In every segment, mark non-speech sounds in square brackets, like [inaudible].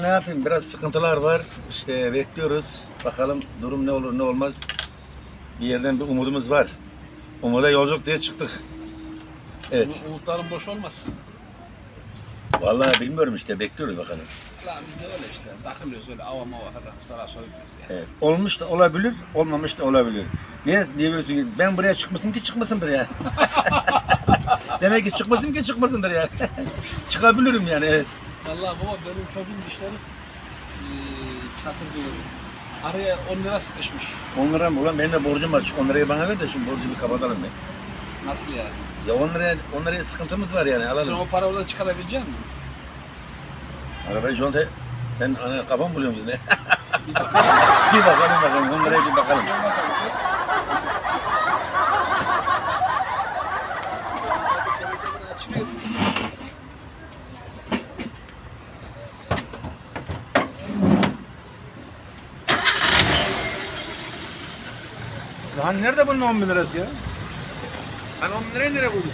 Ne yapayım? Biraz sıkıntılar var. İşte bekliyoruz. Bakalım durum ne olur ne olmaz. Bir yerden bir umudumuz var. Umuda yolculuk diye çıktık. Evet. Bu Umutların boş olmasın. Vallahi bilmiyorum işte bekliyoruz bakalım. Lan biz de öyle işte takılıyoruz öyle ava mava falan sağa sola gidiyoruz yani. Evet. Olmuş da olabilir, olmamış da olabilir. Niye diyorsun ki ben buraya çıkmasın ki çıkmasındır yani. Demek ki çıkmasın ki çıkmasındır yani. [laughs] Çıkabilirim yani evet. Vallahi baba benim çocuğum dişleri çatır diyor. Araya 10 lira sıkışmış. 10 lira mı? Ulan benim de borcum var. Şu 10 lirayı bana ver de şu borcu bir kapatalım be. Nasıl yani? Ya 10 liraya, 10 liraya sıkıntımız var yani Sen alalım. o para oradan çıkarabilecek misin? Arabayı conta sen ana kafam buluyor musun ne? Bir bakalım. [laughs] bir bakalım bakalım 10 liraya bir bakalım. Açılıyor. Lan nerede bunun 10 bin lirası ya? Hani 10 bin lirayı nereye koydun?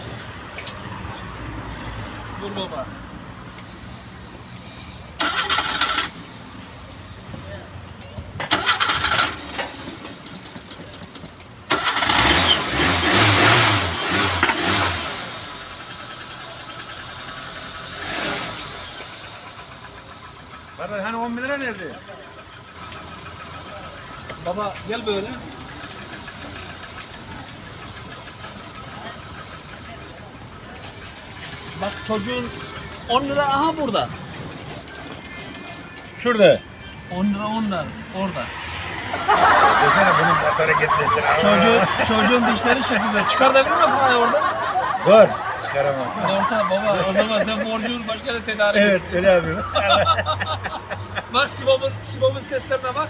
Dur baba. Kardeş hani 10 bin lira nerede? Baba gel böyle. Bak çocuğun 10 lira aha burada. Şurada. 10 lira 10 lira orada. Desene bunun motoru gitmiştir. Çocuğun, çocuğun dişleri şekilde. Çıkartabilir mi parayı orada? Zor. Çıkaramam. Zorsa baba o zaman sen borcunu başka yere tedarik Evet et. öyle yapıyorum. [laughs] Bak Sibop'un Sibop'un seslerine bak.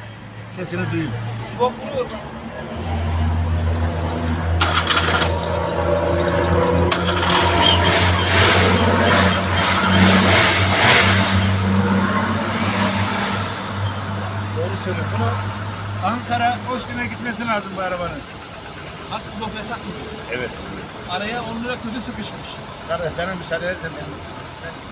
Sesini duyayım. Sibop vuruyor. Söylüyor. Bunu Ankara Ostim'e gitmesi lazım bu arabanın. Bak takmıyor. Evet. Araya 10 lira kötü sıkışmış. Kardeş bana müsaade edersen ben,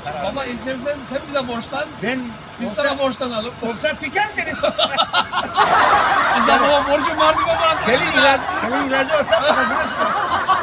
ben karar Baba istersen sen bize borçlan. Ben Biz sana borçlanalım. olsa tiker seni. [laughs] Biz de baba borcun vardı baba senin ilacı, senin ilacı olsa kafasına [laughs] sıkar.